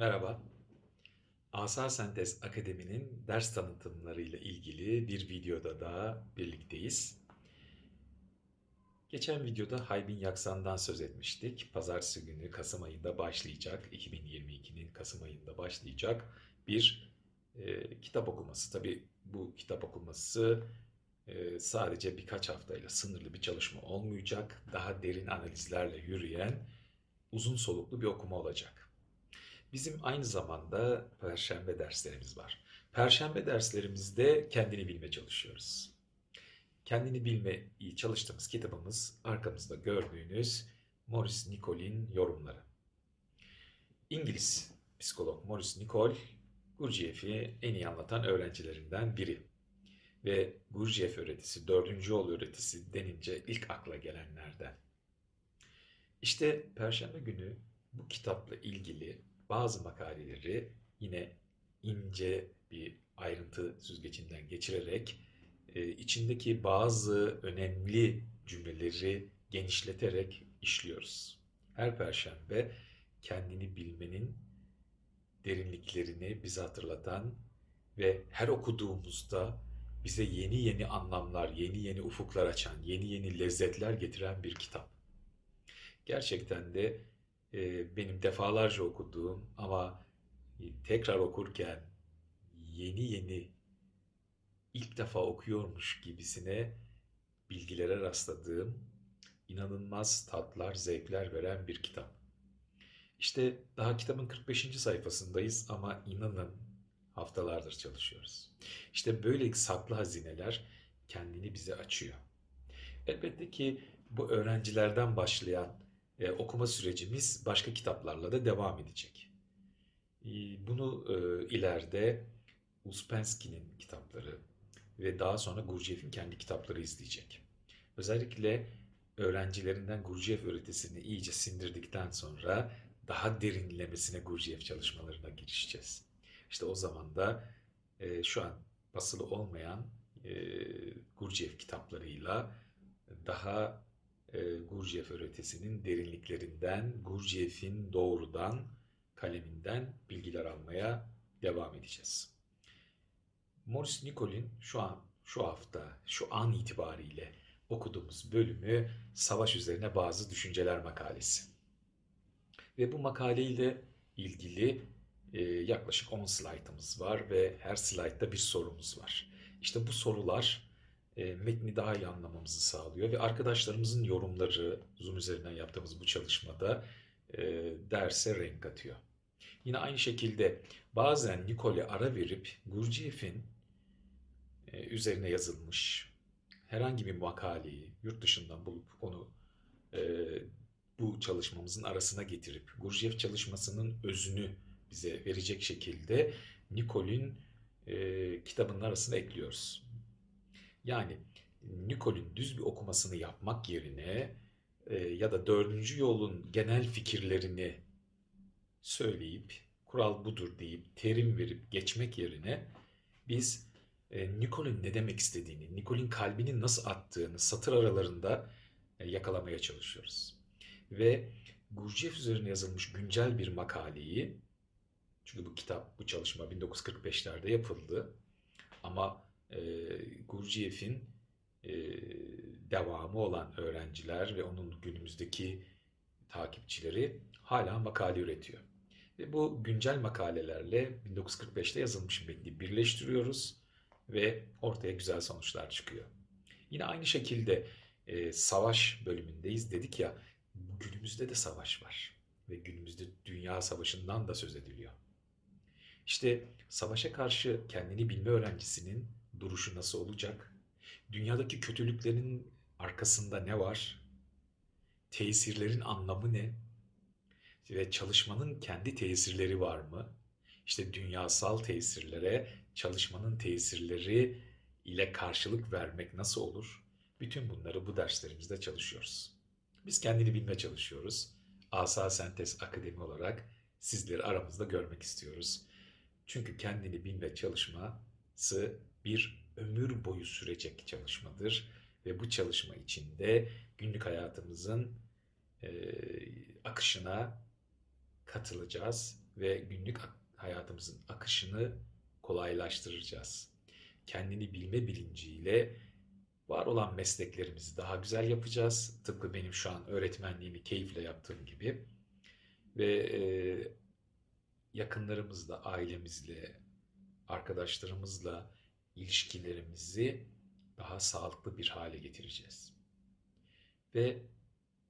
Merhaba. Asa Sentez Akademi'nin ders tanıtımlarıyla ilgili bir videoda daha birlikteyiz. Geçen videoda Haybin Yaksan'dan söz etmiştik. Pazartesi günü Kasım ayında başlayacak, 2022'nin Kasım ayında başlayacak bir e, kitap okuması. Tabii bu kitap okuması e, sadece birkaç haftayla sınırlı bir çalışma olmayacak. Daha derin analizlerle yürüyen uzun soluklu bir okuma olacak. Bizim aynı zamanda perşembe derslerimiz var. Perşembe derslerimizde kendini bilme çalışıyoruz. Kendini bilmeyi çalıştığımız kitabımız arkamızda gördüğünüz Maurice Nicole'in yorumları. İngiliz psikolog Maurice Nicole, Gurdjieff'i en iyi anlatan öğrencilerinden biri. Ve Gurdjieff öğretisi, dördüncü yol öğretisi denince ilk akla gelenlerden. İşte Perşembe günü bu kitapla ilgili bazı makaleleri yine ince bir ayrıntı süzgecinden geçirerek e, içindeki bazı önemli cümleleri genişleterek işliyoruz. Her perşembe kendini bilmenin derinliklerini bize hatırlatan ve her okuduğumuzda bize yeni yeni anlamlar, yeni yeni ufuklar açan, yeni yeni lezzetler getiren bir kitap. Gerçekten de e, benim defalarca okuduğum ama tekrar okurken yeni yeni ilk defa okuyormuş gibisine bilgilere rastladığım inanılmaz tatlar, zevkler veren bir kitap. İşte daha kitabın 45. sayfasındayız ama inanın haftalardır çalışıyoruz. İşte böyle saklı hazineler kendini bize açıyor. Elbette ki bu öğrencilerden başlayan e, okuma sürecimiz başka kitaplarla da devam edecek. E, bunu e, ileride Uspensky'nin kitapları ve daha sonra Gurdjieff'in kendi kitapları izleyecek. Özellikle öğrencilerinden Gurdjieff öğretisini iyice sindirdikten sonra daha derinlemesine Gurdjieff çalışmalarına girişeceğiz. İşte o zaman da e, şu an basılı olmayan e, Gurdjieff kitaplarıyla daha e, Gurdjieff öğretisinin derinliklerinden, Gurdjieff'in doğrudan kaleminden bilgiler almaya devam edeceğiz. Maurice Nicole'in şu an, şu hafta, şu an itibariyle okuduğumuz bölümü savaş üzerine bazı düşünceler makalesi. Ve bu makaleyle ilgili e, yaklaşık 10 slaytımız var ve her slaytta bir sorumuz var. İşte bu sorular metni daha iyi anlamamızı sağlıyor ve arkadaşlarımızın yorumları Zoom üzerinden yaptığımız bu çalışmada e, derse renk katıyor. Yine aynı şekilde bazen Nikol'e ara verip Gurdjieff'in e, üzerine yazılmış herhangi bir makaleyi yurt dışından bulup onu e, bu çalışmamızın arasına getirip Gurdjieff çalışmasının özünü bize verecek şekilde Nikol'ün e, kitabının arasına ekliyoruz. Yani Nikol'ün düz bir okumasını yapmak yerine e, ya da dördüncü yolun genel fikirlerini söyleyip kural budur deyip terim verip geçmek yerine biz e, Nikol'ün ne demek istediğini, Nikol'ün kalbinin nasıl attığını satır aralarında e, yakalamaya çalışıyoruz. Ve Gurdjieff üzerine yazılmış güncel bir makaleyi, çünkü bu kitap, bu çalışma 1945'lerde yapıldı ama e, Gurdjieff'in e, devamı olan öğrenciler ve onun günümüzdeki takipçileri hala makale üretiyor. Ve bu güncel makalelerle 1945'te yazılmış metni birleştiriyoruz ve ortaya güzel sonuçlar çıkıyor. Yine aynı şekilde e, savaş bölümündeyiz. Dedik ya günümüzde de savaş var ve günümüzde dünya savaşından da söz ediliyor. İşte savaşa karşı kendini bilme öğrencisinin duruşu nasıl olacak? Dünyadaki kötülüklerin arkasında ne var? Tesirlerin anlamı ne? Ve çalışmanın kendi tesirleri var mı? İşte dünyasal tesirlere çalışmanın tesirleri ile karşılık vermek nasıl olur? Bütün bunları bu derslerimizde çalışıyoruz. Biz kendini bilme çalışıyoruz. Asa Sentez Akademi olarak sizleri aramızda görmek istiyoruz. Çünkü kendini bilme çalışması bir ömür boyu sürecek çalışmadır ve bu çalışma içinde günlük hayatımızın e, akışına katılacağız ve günlük hayatımızın akışını kolaylaştıracağız. Kendini bilme bilinciyle var olan mesleklerimizi daha güzel yapacağız. Tıpkı benim şu an öğretmenliğimi keyifle yaptığım gibi. Ve e, yakınlarımızla, ailemizle, arkadaşlarımızla ilişkilerimizi daha sağlıklı bir hale getireceğiz. Ve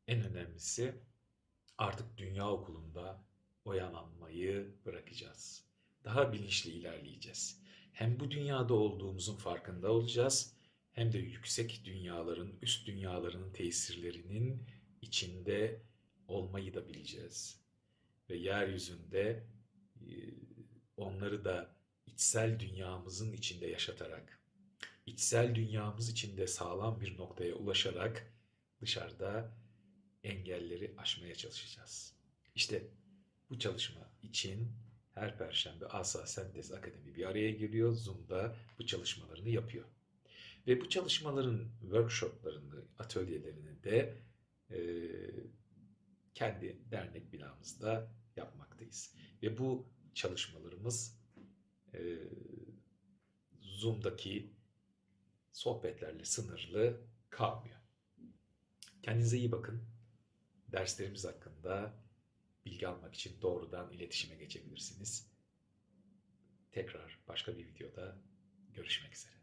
en önemlisi artık dünya okulunda oyalanmayı bırakacağız. Daha bilinçli ilerleyeceğiz. Hem bu dünyada olduğumuzun farkında olacağız hem de yüksek dünyaların, üst dünyaların tesirlerinin içinde olmayı da bileceğiz. Ve yeryüzünde onları da içsel dünyamızın içinde yaşatarak, içsel dünyamız içinde sağlam bir noktaya ulaşarak dışarıda engelleri aşmaya çalışacağız. İşte bu çalışma için her perşembe Asa Sentez Akademi bir araya geliyor. Zoom'da bu çalışmalarını yapıyor. Ve bu çalışmaların workshoplarını, atölyelerini de e, kendi dernek binamızda yapmaktayız. Ve bu çalışmalarımız e, Zoom'daki sohbetlerle sınırlı kalmıyor. Kendinize iyi bakın. Derslerimiz hakkında bilgi almak için doğrudan iletişime geçebilirsiniz. Tekrar başka bir videoda görüşmek üzere.